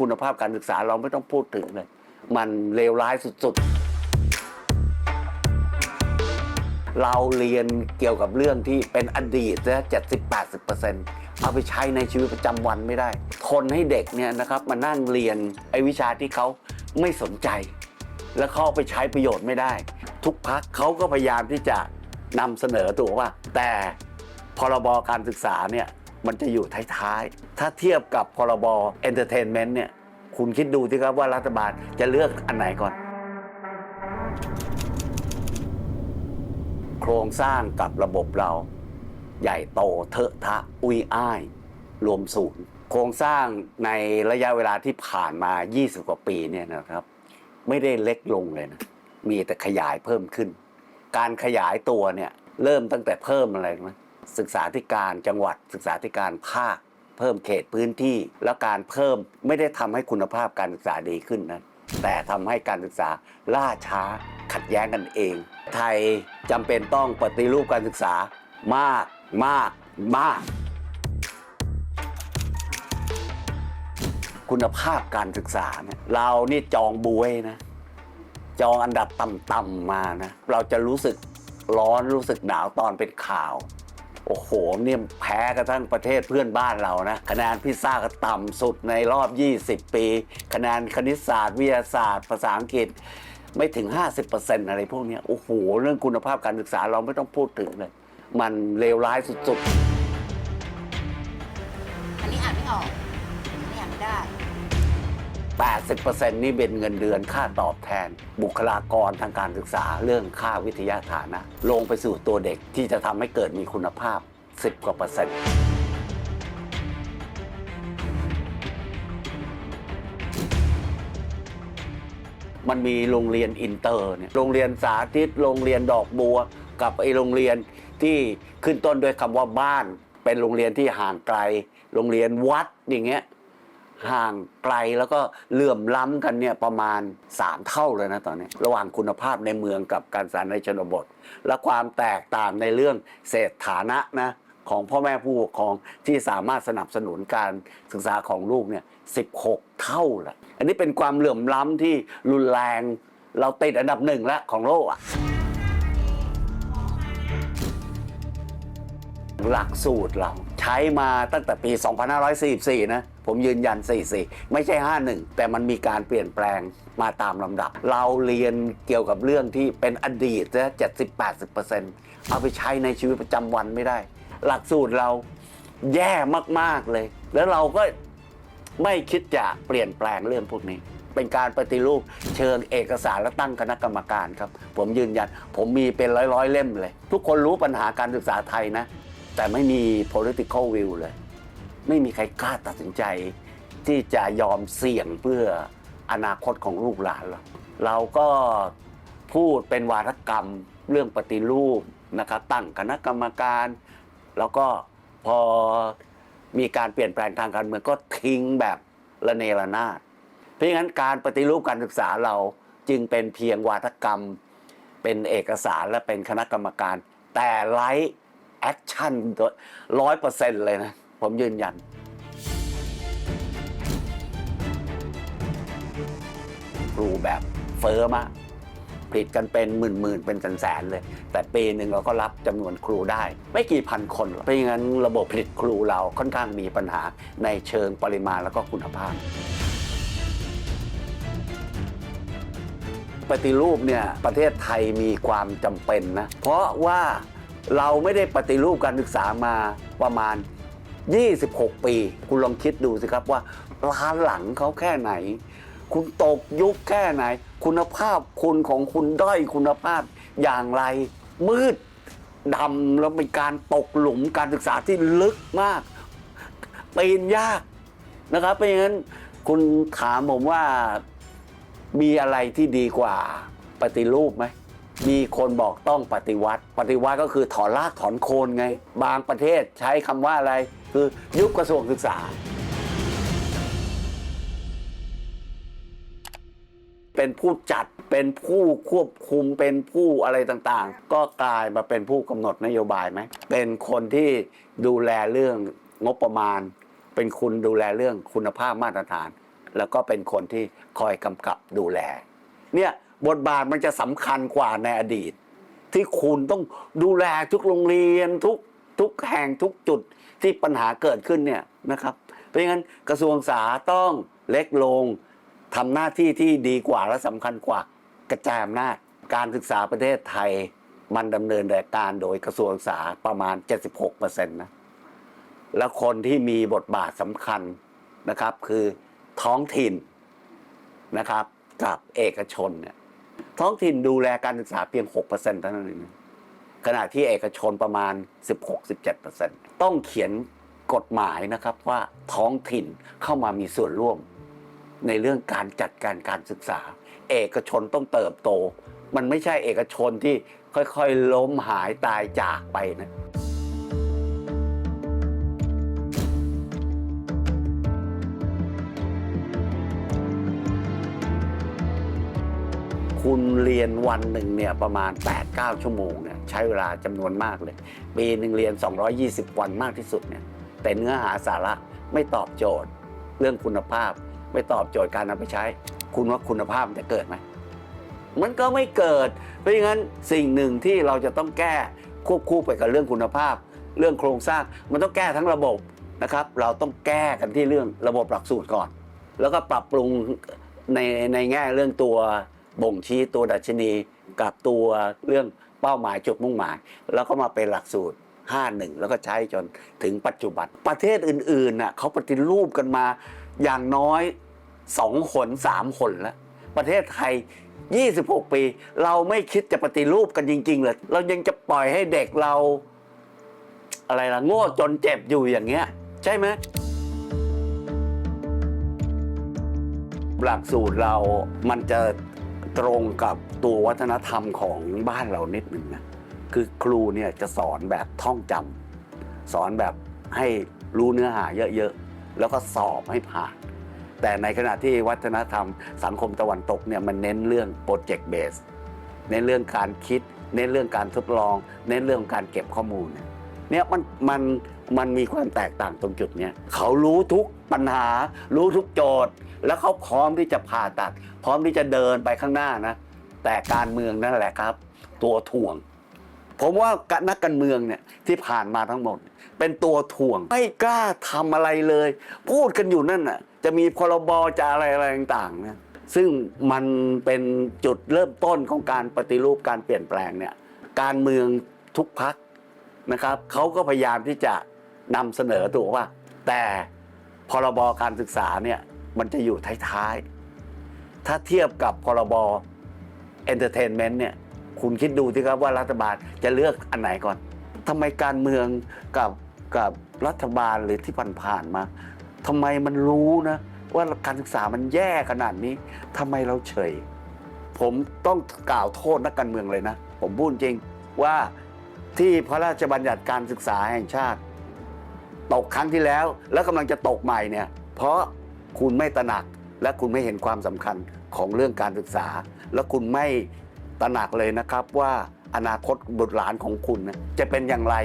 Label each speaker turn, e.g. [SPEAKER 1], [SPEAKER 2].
[SPEAKER 1] คุณภาพการศึกษาเราไม่ต้องพูดถึงเลย มันเลวร้ายสุดๆ เราเรียนเกี่ยวกับเรื่องที่เป็นอดีตนะเจ็ดสิบแปดสิบเปอร์เซ็นต์เอาไปใช้ในชีวิตประจำวันไม่ได้ ทนให้เด็กเนี่ยนะครับมานั่งเรียนไอ้วิชาที่เขาไม่สนใจ แล้วเขาเอาไปใช้ประโยชน์ไม่ได้ ทุกพักเขาก็พยายามที่จะนำเสนอตัวว่า แต่พรบการศึกษาเนี่ย มันจะอยู่ท้ายๆ ถ้าเทียบกับพรบ Entertainment เนี่ย คุณคิดดูสิครับว่ารัฐบาลจะเลือกอันไหนก่อน โครงสร้างกับระบบเรา ใหญ่โตเทอะทะอุยอ้าย รวมศูนย์โครงสร้างในระยะเวลาที่ผ่านมา 20 กว่าปีเนี่ยนะครับ ไม่ได้เล็กลงเลยนะ มีแต่ขยายเพิ่มขึ้น การขยายตัวเนี่ย เริ่มตั้งแต่เพิ่มอะไรรู้ไหม ศึกษาธิการจังหวัดศึกษาธิการภาค เพิ่มเขตพื้นที่ แล้วการเพิ่มไม่ได้ทำให้คุณภาพการศึกษาดีขึ้นนะแต่ทำให้การศึกษาล่าช้าขัดแย้งกันเอง ไทยจำเป็นต้องปฏิรูปการศึกษามากมากมาก คุณภาพการศึกษาเนี่ยเรานี่จองบวยนะจองอันดับต่ำๆมานะ เราจะรู้สึกร้อนรู้สึกหนาวตอนเป็นข่าว โอ้โหเนี่ยแพ้กระทั่งประเทศเพื่อนบ้านเรานะคะแนนพิซซ่าก็ต่ำสุดในรอบ 20 ปี คะแนนคณิตศาสตร์ วิทยาศาสตร์ ภาษาอังกฤษไม่ถึง 50%อะไรพวกนี้โอ้โห เรื่องคุณภาพการศึกษาเราไม่ต้องพูดถึงเลย มันเลวร้ายสุดๆ
[SPEAKER 2] อันนี้อ่านไม่ออก
[SPEAKER 1] 80%นี่เป็นเงินเดือนค่าตอบแทน บุคลากรทางการศึกษาเรื่องค่าวิทยาฐานะ ลงไปสู่ตัวเด็กที่จะทำให้เกิดมีคุณภาพ 10กว่าเปอร์เซ็นต์มันมีโรงเรียนอินเตอร์เนี่ยโรงเรียนสาธิต โรงเรียนดอกบัว กับไอโรงเรียนที่ขึ้นต้นด้วยคำว่าบ้าน เป็นโรงเรียนที่ห่างไกล โรงเรียนวัดอย่างเงี้ย ห่างไกลแล้วก็เหลื่อมล้ำกันเนี่ยประมาณ 3 เท่าเลยนะตอนนี้ ระหว่างคุณภาพในเมืองกับการศึกษาในชนบท และความแตกต่างในเรื่องเศรษฐานะนะของพ่อแม่ผู้ปกครองที่สามารถสนับสนุนการศึกษาของลูกเนี่ย16 เท่าละอันนี้เป็นความเหลื่อมล้ำที่รุนแรงเราติดอันดับหนึ่งแล้วของโลกอะหลักสูตรเราใช้มาตั้งแต่ปี 2544 นะ ผมยืนยัน 44 ไม่ใช่ 51 แต่มันมีการเปลี่ยนแปลงมาตามลำดับ เราเรียนเกี่ยวกับเรื่องที่เป็นอดีตนะ70-80%เอาไปใช้ในชีวิตประจำวันไม่ได้ หลักสูตรเราแย่มาก ๆ เลย แล้วเราก็ไม่คิดจะเปลี่ยนแปลงเรื่องพวกนี้ เป็นการปฏิรูปเชิงเอกสารและตั้งคณะกรรมการครับ ผมยืนยัน ผมมีเป็นร้อยๆเล่มเลย ทุกคนรู้ปัญหาการศึกษาไทยนะ แต่ไม่มี political will เลย ไม่มีใครกล้าตัดสินใจ ที่จะยอมเสี่ยงเพื่ออนาคตของลูกหลานเราเราก็พูดเป็นวาทกรรมเรื่องปฏิรูปนะครับตั้งคณะกรรมการ แล้วก็พอมีการเปลี่ยนแปลงทางการเมืองก็ทิ้งแบบระเนระนาด เพราะฉะนั้นการปฏิรูปการศึกษาเราจึงเป็นเพียงวาทกรรม เป็นเอกสารและเป็นคณะกรรมการ แต่ไร้แอคชั่นร้อยเปอร์เซ็นต์เลยนะ ผมยืนยัน ครูแบบเฟอร์มากผลิตกันเป็นหมื่นๆ เป็นแสนๆเลย แต่ปีหนึ่งเราก็รับจำนวนครูได้ ไม่กี่พันคนหรอกเพราะงั้นระบบผลิตครูเราค่อนข้างมีปัญหาในเชิงปริมาณแล้วก็คุณภาพ ปฏิรูปเนี่ยประเทศไทยมีความจำเป็นนะ เพราะว่าเราไม่ได้ปฏิรูปการศึกษามาประมาณ 26 ปี คุณลองคิดดูสิครับว่าล้านหลังเขาแค่ไหน คุณตกยุคแค่ไหน คุณภาพคุณของคุณด้อยคุณภาพอย่างไร มืดดำแล้วเป็นการตกหลุมการศึกษาที่ลึกมากปีนยากนะครับเพราะฉะนั้นคุณถามผมว่ามีอะไรที่ดีกว่าปฏิรูปไหมมีคนบอกต้องปฏิวัติ ปฏิวัติก็คือถอนรากถอนโคนไง บางประเทศใช้คำว่าอะไร คือยุบกระทรวงศึกษา เป็นผู้จัดเป็นผู้ควบคุมเป็นผู้อะไรต่างๆ ก็กลายมาเป็นผู้กำหนดนโยบายไหม เป็นคนที่ดูแลเรื่องงบประมาณ เป็นคุณดูแลเรื่องคุณภาพมาตรฐาน แล้วก็เป็นคนที่คอยกำกับดูแล เนี่ยบทบาทมันจะสำคัญกว่าในอดีต ที่คุณต้องดูแลทุกโรงเรียนทุกทุกแห่งทุกจุด ที่ปัญหาเกิดขึ้นเนี่ยนะครับ เพราะงั้นกระทรวงศึกษาต้องเล็กลงทำหน้าที่ที่ดีกว่าและสำคัญกว่ากระจายอำนาจการศึกษาประเทศไทยมันดำเนินการโดยกระทรวงศึกษาประมาณ 76%นะแล้วคนที่มีบทบาทสำคัญนะครับ คือท้องถิ่นนะครับกับเอกชนเนี่ยท้องถิ่นดูแลการศึกษาเพียง 6%เท่านั้นเอง ขณะที่เอกชนประมาณ 16-17%ต้องเขียนกฎหมายนะครับว่าท้องถิ่นเข้ามามีส่วนร่วม ในเรื่องการจัดการการศึกษา เอกชนต้องเติบโต มันไม่ใช่เอกชนที่ค่อยๆ ล้มหายตายจากไปนะ คุณเรียนวันหนึ่งเนี่ยประมาณ 8-9 ชั่วโมงเนี่ยใช้เวลาจำนวนมากเลย ปีหนึ่งเรียน 220 วันมากที่สุดเนี่ยแต่เนื้อหาสาระไม่ตอบโจทย์ เรื่องคุณภาพ ไม่ตอบโจทย์การนำไปใช้ คุณว่าคุณภาพมันจะเกิดไหมมันก็ไม่เกิด เพราะงั้นสิ่งหนึ่งที่เราจะต้องแก้ควบคู่ไปกับเรื่องคุณภาพ เรื่องโครงสร้างมันต้องแก้ทั้งระบบนะครับ เราต้องแก้กันที่เรื่องระบบหลักสูตรก่อน แล้วก็ปรับปรุงในในแง่เรื่องตัว บ่งชี้ตัวดัชนีกับตัวเรื่องเป้าหมายจุดมุ่งหมาย แล้วก็มาเป็นหลักสูตร 51 แล้วก็ใช้จนถึงปัจจุบัน ประเทศอื่นๆน่ะเขาปฏิรูปกันมาอย่างน้อยสองคนสามคนแล้ว ประเทศไทย 26 ปี เราไม่คิดจะปฏิรูปกันจริง ๆเลยเรายังจะปล่อยให้เด็กเรา อะไรล่ะ โง่จนเจ็บอยู่อย่างเงี้ย ใช่ไหมหลักสูตรเรามันจะ ตรงกับตัววัฒนธรรมของบ้านเรานิดหนึ่งนะคือครูเนี่ยจะสอนแบบท่องจำสอนแบบให้รู้เนื้อหาเยอะๆ แล้วก็สอบให้ผ่าน แต่ในขณะที่วัฒนธรรมสังคมตะวันตกเนี่ยมันเน้นเรื่องโปรเจกต์เบสเน้นเรื่องการคิด เน้นเรื่องการทดลอง เน้นเรื่องการเก็บข้อมูลเนี่ยเนี่ยมันมัน มันมีความแตกต่างตรงจุดเนี้ยเขารู้ทุกปัญหา รู้ทุกโจทย์ แล้วเขาพร้อมที่จะผ่าตัด พร้อมที่จะเดินไปข้างหน้านะ แต่การเมืองนั่นแหละครับ ตัวถ่วง ผมว่านักการเมืองเนี่ยที่ผ่านมาทั้งหมด เป็นตัวถ่วงไม่กล้าทำอะไรเลย พูดกันอยู่นั่นน่ะ จะมีพรบจะอะไรอะไรต่างๆนะซึ่งมันเป็นจุดเริ่มต้นของการปฏิรูปการเปลี่ยนแปลงเนี่ยการเมืองทุกพักนะครับเขาก็พยายามที่จะ นำเสนอถูกว่าแต่พรบการศึกษาเนี่ยมันจะอยู่ท้ายๆ ถ้าเทียบกับพรบเอนเตอร์เทนเมนต์เนี่ยคุณคิดดูสิครับว่ารัฐบาลจะเลือกอันไหนก่อนทำไมการเมืองกับกับรัฐบาลหรือที่ผ่านๆมาทำไมมันรู้นะว่าการศึกษามันแย่ขนาดนี้ทำไมเราเฉย ผมต้องกล่าวโทษนักการเมืองเลยนะ ผมพูดจริงว่าที่พระราชบัญญัติการศึกษาแห่งชาติ ตกครั้งที่แล้ว แล้วกำลังจะตกใหม่เนี่ยเพราะคุณไม่ตระหนักและคุณไม่เห็นความสำคัญของเรื่องการศึกษา และคุณไม่ตระหนักเลยนะครับว่าอนาคตบุตรหลานของคุณจะเป็นอย่างไร